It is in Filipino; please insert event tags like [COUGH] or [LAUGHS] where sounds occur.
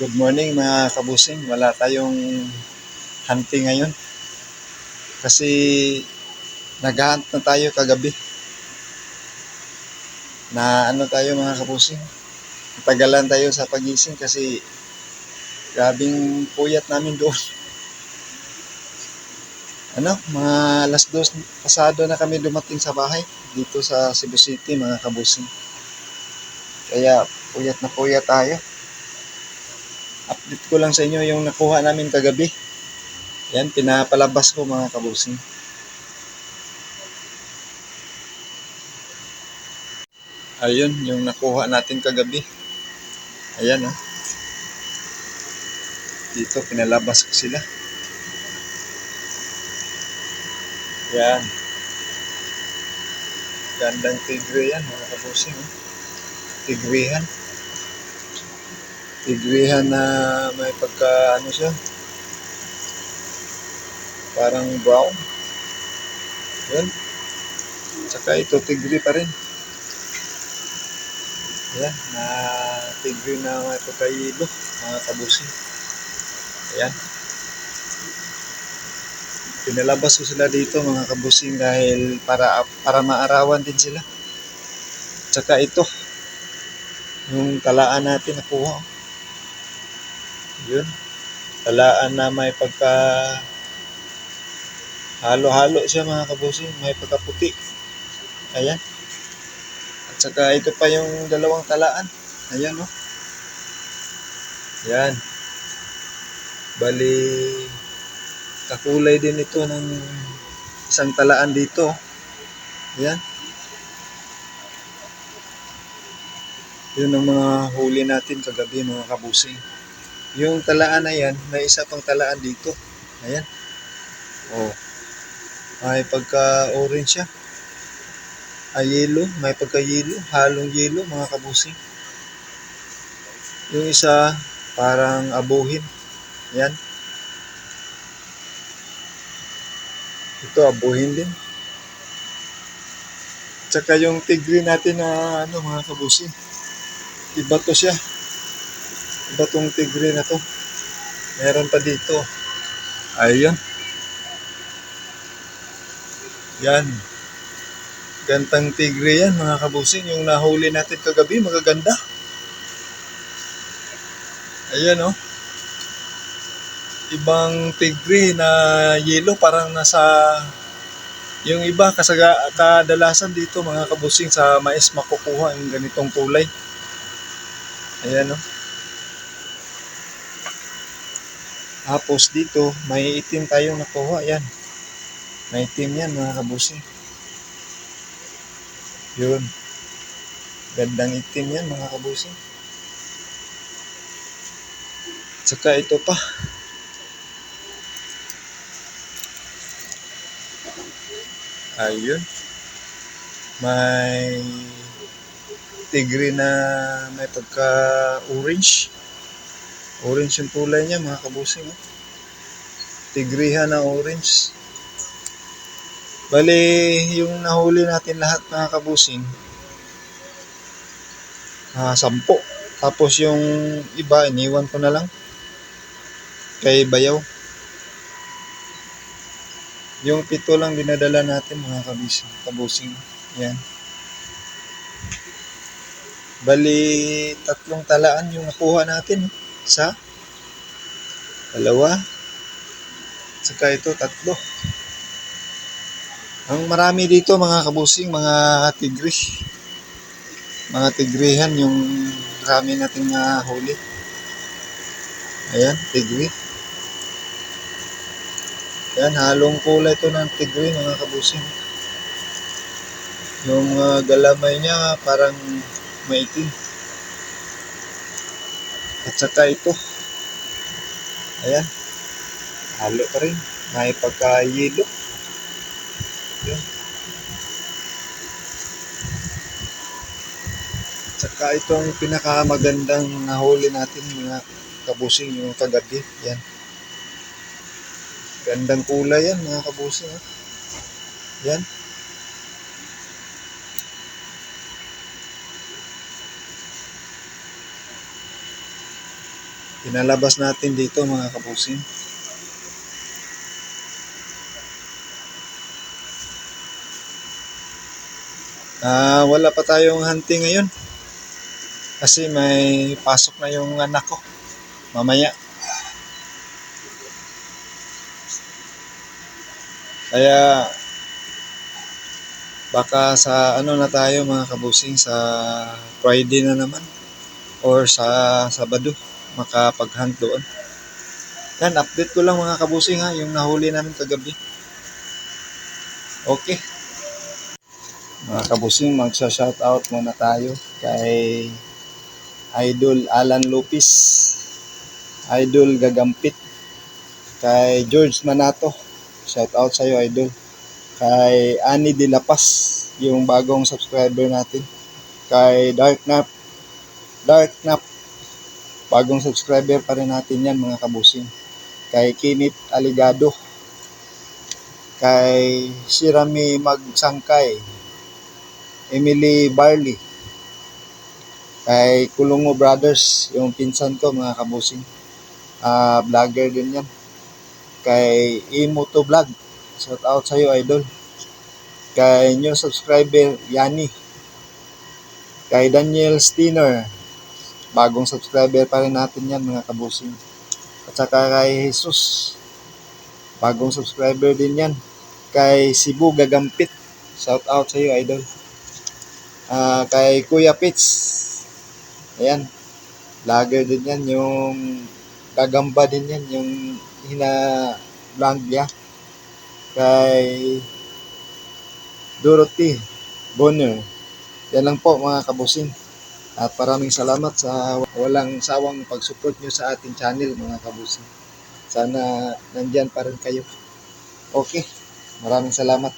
Good morning mga kabusing. Wala tayong hunting ngayon. Kasi naghahunt na tayo kagabi. Na ano tayo mga kabusing. Tagalan tayo sa pagising kasi grabing puyat namin doon. [LAUGHS] Ano, mga alas dos pasado na kami dumating sa bahay dito sa Cebu City mga kabusing. Kaya puyat na puyat tayo update ko lang sa inyo yung nakuha namin kagabi. Yan, pinapalabas ko mga kabusing. Ayun, yung nakuha natin kagabi. Ayan, oh. Dito, pinalabas ko sila. Yan. Gandang tigre yan, mga kabusing. Oh. Tigrihan tigrihan na may pagka ano siya? Parang brown. Yun tsaka ito tigri pa rin. Yan na tigri na may pagkayilo mga kabusi. Ayan pinalabas ko sila dito mga kabusing dahil para para maarawan din sila. Tsaka ito yung talaan natin nakuha yun. Talaan na may pagka halo-halo siya mga kabusing. May pagkaputi. Ayan. At saka ito pa yung dalawang talaan. Ayan. Oh. Yan. Bali, kakulay din ito ng isang talaan dito. Ayan. Yun ang mga huli natin kagabi mga kabusing. Yung talaan na yan, may isa pang talaan dito. Ayan. Oh. May pagka-orange siya. Ay, yellow. May pagka-yellow. Halong yellow, mga kabusing. Yung isa, parang abuhin. Yan. Ito, abuhin din. Tsaka yung tigre natin na ano, mga kabusing. Iba to siya. Iba tong tigre na to. Meron pa dito. Ayun. Yan. Gantang tigre yan mga kabusing. Yung nahuli natin kagabi, magaganda. Ayan oh. Ibang tigre na yellow parang nasa yung iba kasaga kadalasan dito mga kabusing sa mais makukuha yung ganitong kulay. Ayan oh. Tapos dito, may itim tayong nakuha. Yan. May itim yan mga kabusi. Yun. Gandang itim yan mga kabusi. Tsaka ito pa. Ayun. May tigre na may pagka-orange. Orange yung kulay niya mga kabusing. Oh. Tigrihan na orange. Bali, yung nahuli natin lahat mga kabusing, ah, sampo. Tapos yung iba, iniwan ko na lang kay Bayaw. Yung pito lang dinadala natin mga kabusing. kabusing. Yan. Bali, tatlong talaan yung nakuha natin. Oh isa, dalawa, saka ito tatlo. Ang marami dito mga kabusing, mga tigre. Mga tigrihan yung marami nating uh, huli. Ayan, tigre. Ayan, halong kulay ito ng tigre mga kabusing. Yung uh, galamay niya parang maitim. At saka ito. Ayan. Halo pa rin. May pagka-yelo. Ayan. Tsaka itong pinakamagandang nahuli natin mga kabusing yung kagabi. Yan. Gandang kulay yan mga kabusing. Ha? Pinalabas natin dito mga kabusing. Ah, wala pa tayong hunting ngayon. Kasi may pasok na yung anak ko. Mamaya. Kaya baka sa ano na tayo mga kabusing sa Friday na naman or sa Sabado makapag-hunt doon. Yan, update ko lang mga kabusing ha, yung nahuli namin kagabi. Okay. Mga kabusing, magsa-shoutout muna tayo kay Idol Alan Lopez, Idol Gagampit, kay George Manato, shoutout sa iyo Idol, kay Ani De La yung bagong subscriber natin, kay Dark Nap, Dark Nap, bagong subscriber pa rin natin yan mga kabusing, kay Kinit Aligado, kay Sirami Magsangkay, Emily Barley, kay Kulungo Brothers, yung pinsan ko mga kabusing. Ah, vlogger din yan. Kay Imoto Vlog, shout out sa iyo idol. Kay new subscriber Yani. Kay Daniel Steiner, bagong subscriber pa rin natin yan mga kabusing. At saka kay Jesus, bagong subscriber din yan. Kay Cebu Gagampit, shout out sa iyo idol. Ah, kay Kuya Pitts. Ayan. Vlogger din yan. Yung gagamba din yan. Yung hina-vlog niya. Kay Dorothy Bonner. Yan lang po mga kabusing. At maraming salamat sa walang sawang pag-support nyo sa ating channel mga kabusing. Sana nandyan pa rin kayo. Okay. Maraming salamat.